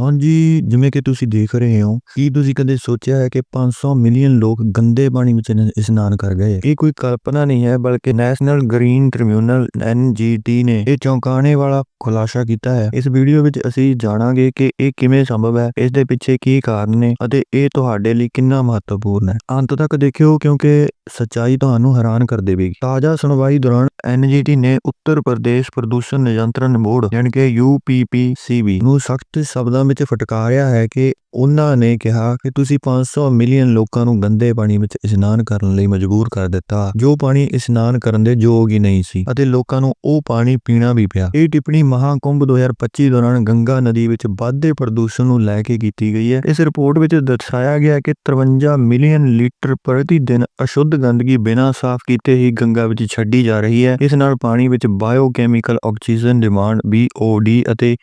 ਹਾਂਜੀ, ਜਿਵੇਂ ਕਿ ਤੁਸੀਂ ਦੇਖ ਰਹੇ ਹੋ, ਕੀ ਤੁਸੀਂ ਕਦੇ ਸੋਚਿਆ ਹੈ ਕਿ 500 ਮਿਲੀਅਨ ਲੋਕ ਗੰਦੇ ਪਾਣੀ ਵਿੱਚ ਇਸ਼ਨਾਨ ਕਰ ਗਏ? ਇਹ ਕੋਈ ਕਲਪਨਾ ਨਹੀਂ ਹੈ, ਬਲਕਿ ਨੈਸ਼ਨਲ ਗ੍ਰੀਨ ਟ੍ਰਿਬਿਊਨਲ ਐਨਜੀਟੀ ਨੇ ਇਹ ਚੌਂਕਾਣੇ ਵਾਲਾ ਖੁਲਾਸਾ ਕੀਤਾ ਹੈ। ਇਸ ਵੀਡੀਓ ਵਿੱਚ ਅਸੀਂ ਜਾਣਾਂਗੇ ਕਿ ਇਹ ਕਿਵੇਂ ਸੰਭਵ ਹੈ, ਇਸ ਦੇ ਪਿੱਛੇ ਕੀ ਕਾਰਨ ਨੇ ਅਤੇ ਇਹ ਤੁਹਾਡੇ ਲਈ ਕਿੰਨਾ ਮਹੱਤਵਪੂਰਨ ਹੈ। ਅੰਤ ਤੱਕ ਦੇਖਿਓ, ਕਿਉਂਕਿ ਸੱਚਾਈ ਤੁਹਾਨੂੰ ਹੈਰਾਨ ਕਰ ਦੇਵੇਗੀ। ਤਾਜ਼ਾ ਸੁਣਵਾਈ ਦੌਰਾਨ ਐਨਜੀਟੀ ਨੇ ਉੱਤਰ ਪ੍ਰਦੇਸ਼ ਪ੍ਰਦੂਸ਼ਣ ਨਿਯੰਤਰਣ ਬੋਰਡ, ਯਾਨੀ ਕਿ ਯੂਪੀਪੀਸੀਬੀ ਨੂੰ ਸਖਤ ਸ਼ਬਦਾਂ ਵਿੱਚ ਫਟਕਾਰਿਆ ਹੈ ਕਿ ਉਹਨਾਂ ਨੇ ਕਿਹਾ ਕਿ ਤੁਸੀਂ 500 ਮਿਲੀਅਨ ਲੋਕਾਂ ਨੂੰ ਗੰਦੇ ਪਾਣੀ ਵਿੱਚ ਇਸ਼ਨਾਨ ਕਰਨ ਲਈ ਮਜਬੂਰ ਕਰ ਦਿੱਤਾ। ਜੋ ਪਾਣੀ ਇਸ਼ਨਾਨ ਕਰਨ ਦੇ ਯੋਗ ਹੀ ਨਹੀਂ ਸੀ ਅਤੇ ਲੋਕਾਂ ਨੂੰ ਉਹ ਪਾਣੀ ਪੀਣਾ ਵੀ ਪਿਆ। ਇਹ ਟਿੱਪਣੀ ਮਹਾਕੁੰਭ 2025 ਦੌਰਾਨ ਗੰਗਾ ਨਦੀ ਵਿੱਚ ਵੱਧਦੇ ਪ੍ਰਦੂਸ਼ਣ ਨੂੰ ਲੈ ਕੇ ਕੀਤੀ ਗਈ ਹੈ। ਇਸ ਰਿਪੋਰਟ ਵਿੱਚ ਦਰਸਾਇਆ ਗਿਆ ਹੈ ਕਿ 53 ਮਿਲੀਅਨ ਲੀਟਰ ਪ੍ਰਤੀ ਦਿਨ ਅਸ਼ੁੱਧ ਗੰਦਗੀ ਬਿਨਾਂ ਸਾਫ਼ ਕੀਤੇ ਹੀ ਗੰਗਾ ਵਿੱਚ ਛੱਡੀ ਜਾ ਰਹੀ ਹੈ। ਇਸ ਨਾਲ ਪਾਣੀ ਵਿੱਚ ਬਾਇਓਕੈਮੀਕਲ ਆਕਸੀਜਨ ਡਿਮਾਂਡ BOD ਅਤੇ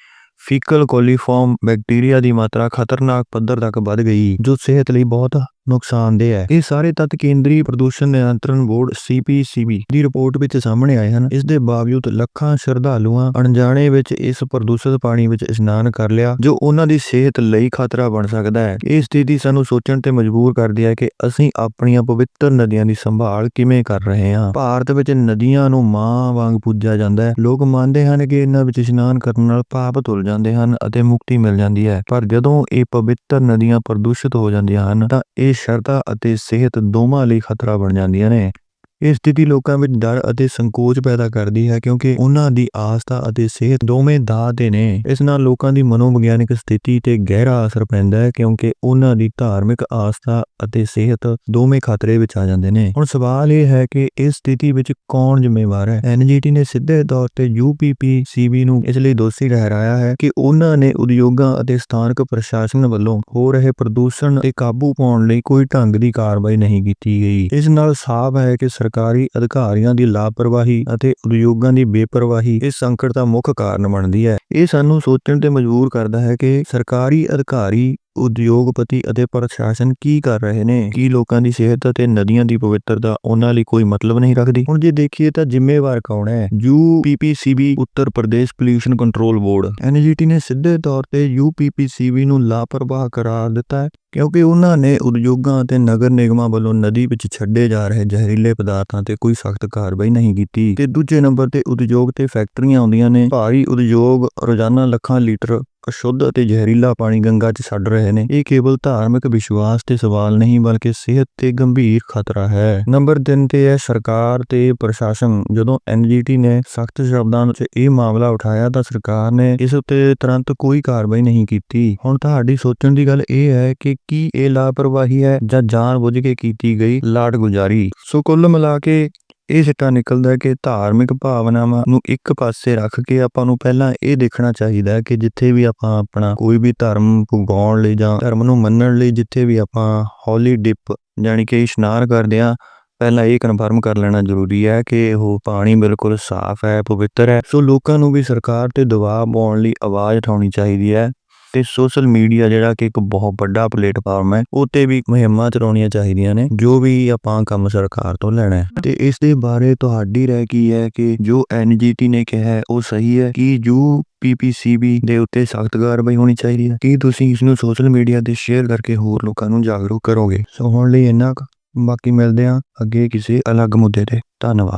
ਫੀਕਲ ਕੋਲੀਫਾਰਮ ਬੈਕਟੀਰੀਆ ਦੀ ਮਾਤਰਾ ਖਤਰਨਾਕ ਪੱਧਰ ਤੱਕ ਵੱਧ ਗਈ ਜੋ ਸਿਹਤ ਲਈ ਬਹੁਤ ਨੁਕਸਾਨਦੇਹ ਹੈ। ਇਹ ਸਾਰੇ ਤੱਤ ਕੇਂਦਰੀ ਪ੍ਰਦੂਸ਼ਣ ਨਿਯੰਤਰਣ ਬੋਰਡ CPCB ਦੀ ਰਿਪੋਰਟ ਵਿੱਚ ਸਾਹਮਣੇ ਆਏ ਹਨ। ਇਸ ਦੇ ਬਾਵਜੂਦ ਲੱਖਾਂ ਸ਼ਰਧਾਲੂਆਂ ਅਣਜਾਣੇ ਵਿੱਚ ਇਸ ਪ੍ਰਦੂਸ਼ਿਤ ਪਾਣੀ ਵਿੱਚ ਇਸ਼ਨਾਨ ਕਰ ਲਿਆ, ਜੋ ਉਹਨਾਂ ਦੀ ਸਿਹਤ ਲਈ ਖਤਰਾ ਬਣ ਸਕਦਾ ਹੈ। ਇਹ ਸਥਿਤੀ ਸਾਨੂੰ ਸੋਚਣ ਤੇ ਮਜਬੂਰ ਕਰਦੀ ਹੈ ਕਿ ਅਸੀਂ ਆਪਣੀਆਂ ਪਵਿੱਤਰ ਨਦੀਆਂ ਦੀ ਸੰਭਾਲ ਕਿਵੇਂ ਕਰ ਰਹੇ ਹਾਂ। ਭਾਰਤ ਵਿੱਚ ਨਦੀਆਂ ਨੂੰ ਮਾਂ ਵਾਂਗ ਪੂਜਿਆ ਜਾਂਦਾ ਹੈ। ਲੋਕ ਮੰਨਦੇ ਹਨ ਕਿ ਇਹਨਾਂ ਵਿੱਚ ਇਸ਼ਨਾਨ ਕਰਨ ਨਾਲ ਪਾਪ ਧੁੱਲ ਜਾਂਦੇ ਹਨ ਅਤੇ ਮੁਕਤੀ ਮਿਲ ਜਾਂਦੀ ਹੈ। ਪਰ ਜਦੋਂ ਇਹ ਪਵਿੱਤਰ ਨਦੀਆਂ ਪ੍ਰਦੂਸ਼ਿਤ ਹੋ ਜਾਂਦੀਆਂ ਹਨ, ਤਾਂ ਇਹ ਸ਼ਰਧਾ ਅਤੇ ਸਿਹਤ ਦੋਵਾਂ ਲਈ ਖਤਰਾ ਬਣ ਜਾਂਦੀਆਂ ਨੇ। ਇਹ ਸਥਿਤੀ ਲੋਕਾਂ ਵਿੱਚ ਡਰ ਅਤੇ ਸੰਕੋਚ ਪੈਦਾ ਕਰਦੀ ਹੈ ਕਿਉਂਕਿ ਉਹਨਾਂ ਦੀ ਆਸਥਾ ਅਤੇ ਸਿਹਤ ਦੋਵੇਂ ਦਾਅ ਤੇ ਨੇ। ਇਸ ਨਾਲ ਲੋਕਾਂ ਦੀ ਮਨੋਵਿਗਿਆਨਕ ਸਥਿਤੀ ਤੇ ਗਹਿਰਾ ਅਸਰ ਪੈਂਦਾ ਹੈ ਕਿਉਂਕਿ ਉਹਨਾਂ ਦੀ ਧਾਰਮਿਕ ਆਸਥਾ ਅਤੇ ਸਿਹਤ ਦੋਵੇਂ ਖਤਰੇ ਵਿੱਚ ਆ ਜਾਂਦੇ ਨੇ। ਹੁਣ ਸਵਾਲ ਇਹ ਹੈ ਕਿ ਇਸ ਸਥਿਤੀ ਵਿੱਚ ਕੌਣ ਜ਼ਿੰਮੇਵਾਰ ਹੈ? ਐਨਜੀਟੀ ਨੇ ਸਿੱਧੇ ਤੌਰ ਤੇ ਯੂਪੀਪੀਸੀਬੀ ਨੂੰ ਇਸ ਲਈ ਦੋਸ਼ੀ ਠਹਿਰਾਇਆ ਹੈ ਕਿ ਉਹਨਾਂ ਨੇ ਉਦਯੋਗਾਂ ਅਤੇ ਸਥਾਨਕ ਪ੍ਰਸ਼ਾਸਨ ਵੱਲੋਂ ਹੋ ਰਹੇ ਪ੍ਰਦੂਸ਼ਣ ਤੇ ਕਾਬੂ ਪਾਉਣ ਲਈ ਕੋਈ ਢੰਗ ਦੀ ਕਾਰਵਾਈ ਨਹੀਂ ਕੀਤੀ ਗਈ। ਇਸ ਨਾਲ ਸਾਫ਼ ਹੈ ਕਿ ਸਰਕਾਰੀ ਅਧਿਕਾਰੀਆਂ ਦੀ ਲਾਪਰਵਾਹੀ ਅਤੇ ਉਦਯੋਗਾਂ ਦੀ ਬੇਪਰਵਾਹੀ ਇਸ ਸੰਕਟ ਦਾ ਮੁੱਖ ਕਾਰਨ ਬਣਦੀ ਹੈ। ਇਹ ਸਾਨੂੰ ਸੋਚਣ ਤੇ ਮਜਬੂਰ ਕਰਦਾ ਹੈ ਕਿ ਸਰਕਾਰੀ ਅਧਿਕਾਰੀ ਉਦਯੋਗਪਤੀ ਅਤੇ ਪ੍ਰਸ਼ਾਸਨ ਕੀ ਕਰ ਰਹੇ ਨੇ? ਕੀ ਲੋਕਾਂ ਦੀ ਸਿਹਤ ਅਤੇ ਨਦੀਆਂ ਦੀ ਪਵਿੱਤਰਤਾ ਉਹਨਾਂ ਲਈ ਕੋਈ ਮਤਲਬ ਨਹੀਂ ਰੱਖਦੀ? ਹੁਣ ਜੇ ਦੇਖੀਏ ਤਾਂ ਜ਼ਿੰਮੇਵਾਰ ਕੌਣ ਹੈ? UPPCB Uttar Pradesh pollution control board. NGT ਨੇ ਸਿੱਧੇ ਤੌਰ ਤੇ ਯੂਪੀਪੀਸੀਬੀ ਨੂੰ ਲਾਪਰਵਾਹ ਕਰਾਰ ਦਿੱਤਾ ਹੈ, ਕਿਉਂਕਿ ਉਹਨਾਂ ਨੇ ਉਦਯੋਗਾਂ ਅਤੇ ਨਗਰ ਨਿਗਮਾਂ ਵੱਲੋਂ ਨਦੀ ਵਿੱਚ ਛੱਡੇ ਜਾ ਰਹੇ ਜ਼ਹਿਰੀਲੇ ਪਦਾਰਥਾਂ ਤੇ ਕੋਈ ਸਖਤ ਕਾਰਵਾਈ ਨਹੀਂ ਕੀਤੀ। ਤੇ ਦੂਜੇ ਨੰਬਰ ਤੇ ਉਦਯੋਗ ਤੇ ਫੈਕਟਰੀਆਂ ਆਉਂਦੀਆਂ ਨੇ। ਭਾਰੀ ਉਦਯੋਗ ਰੋਜ਼ਾਨਾ ਲੱਖਾਂ ਲੀਟਰ ਅਸ਼ੁੱਧ ਅਤੇ ਜ਼ਹਿਰੀਲਾ ਪਾਣੀ ਗੰਗਾ 'ਚ ਛੱਡ ਰਹੇ ਨੇ। ਇਹ ਕੇਵਲ ਧਾਰਮਿਕ ਵਿਸ਼ਵਾਸ ਤੇ ਸਵਾਲ ਨਹੀਂ, ਬਲਕਿ ਸਿਹਤ ਤੇ ਗੰਭੀਰ ਖਤਰਾ ਹੈ। ਨੰਬਰ 3 ਤੇ ਹੈ ਸਰਕਾਰ ਤੇ ਪ੍ਰਸ਼ਾਸਨ। ਜਦੋਂ ਐਨਜੀਟੀ ਨੇ ਸਖਤ ਸ਼ਬਦਾਂ ਵਿੱਚ ਇਹ ਮਾਮਲਾ ਉਠਾਇਆ, ਤਾਂ ਸਰਕਾਰ ਨੇ ਇਸ ਉੱਤੇ ਤੁਰੰਤ ਕੋਈ ਕਾਰਵਾਈ ਨਹੀਂ ਕੀਤੀ। ਹੁਣ ਤੁਹਾਡੀ ਸੋਚਣ ਦੀ ਗੱਲ ਇਹ ਹੈ ਕਿ ਕੀ ਇਹ ਲਾਪਰਵਾਹੀ ਹੈ ਜਾਂ ਜਾਣਬੁੱਝ ਕੇ ਕੀਤੀ ਗਈ ਲਾਟ ਗੁਜ਼ਾਰੀ ਸੋ ਕੁੱਲ ਮਿਲਾ ਕੇ ਇਹ ਸਿੱਟਾ ਨਿਕਲਦਾ ਹੈ ਕਿ ਧਾਰਮਿਕ ਭਾਵਨਾਵਾਂ ਨੂੰ ਇੱਕ ਪਾਸੇ ਰੱਖ ਕੇ ਆਪਾਂ ਨੂੰ ਪਹਿਲਾਂ ਇਹ ਦੇਖਣਾ ਚਾਹੀਦਾ ਹੈ ਕਿ ਜਿੱਥੇ ਵੀ ਆਪਾਂ ਆਪਣਾ ਕੋਈ ਵੀ ਧਰਮ ਪੁਗਾਉਣ ਲਈ ਜਾਂ ਧਰਮ ਨੂੰ ਮੰਨਣ ਲਈ ਜਿੱਥੇ ਵੀ ਆਪਾਂ ਹੌਲੀ ਡਿਪ ਯਾਨੀ ਕਿ ਇਸ਼ਨਾਨ ਕਰਦੇ ਆ ਪਹਿਲਾਂ ਇਹ ਕਨਫਰਮ ਕਰ ਲੈਣਾ ਜ਼ਰੂਰੀ ਹੈ ਕਿ ਉਹ ਪਾਣੀ ਬਿਲਕੁਲ ਸਾਫ਼ ਹੈ, ਪਵਿੱਤਰ ਹੈ। ਸੋ ਲੋਕਾਂ ਨੂੰ ਵੀ ਸਰਕਾਰ ਤੇ ਦਬਾਅ ਪਾਉਣ ਲਈ ਆਵਾਜ਼ ਉਠਾਉਣੀ ਚਾਹੀਦੀ ਹੈ। ਤੇ ਸੋਸ਼ਲ ਮੀਡੀਆ ਜਿਹੜਾ ਕਿ ਇੱਕ ਬਹੁਤ ਵੱਡਾ ਪਲੇਟਫਾਰਮ ਹੈ ਉਤੇ ਵੀ ਮੁਹਿੰਮਾਂ ਚਲਾਉਣੀਆਂ ਚਾਹੀਦੀਆਂ ਨੇ, ਜੋ ਵੀ ਆਪਾਂ ਕੰਮ ਸਰਕਾਰ ਤੋਂ ਲੈਣਾ ਹੈ। ਤੇ ਇਸ ਦੇ ਬਾਰੇ ਤੁਹਾਡੀ ਰਹਿ ਕੀ ਹੈ ਕਿ ਜੋ ਐਨਜੀਟੀ ਨੇ ਕਿਹਾ ਹੈ, ਉਹ ਸਹੀ ਹੈ? ਕਿ ਯੂ ਪੀਪੀਸੀਬੀ ਦੇ ਉੱਤੇ ਸਖਤ ਕਾਰਵਾਈ ਹੋਣੀ ਚਾਹੀਦੀ ਹੈ? ਕੀ ਤੁਸੀਂ ਇਸ ਨੂੰ ਸੋਸ਼ਲ ਮੀਡੀਆ ਤੇ ਸ਼ੇਅਰ ਕਰਕੇ ਹੋਰ ਲੋਕਾਂ ਨੂੰ ਜਾਗਰੂਕ ਕਰੋਗੇ? ਸੋ ਹੁਣ ਲਈ ਇੰਨਾ ਕੁ। ਬਾਕੀ ਮਿਲਦੇ ਹਾਂ ਅੱਗੇ ਕਿਸੇ ਅਲੱਗ ਮੁੱਦੇ ਤੇ। ਧੰਨਵਾਦ।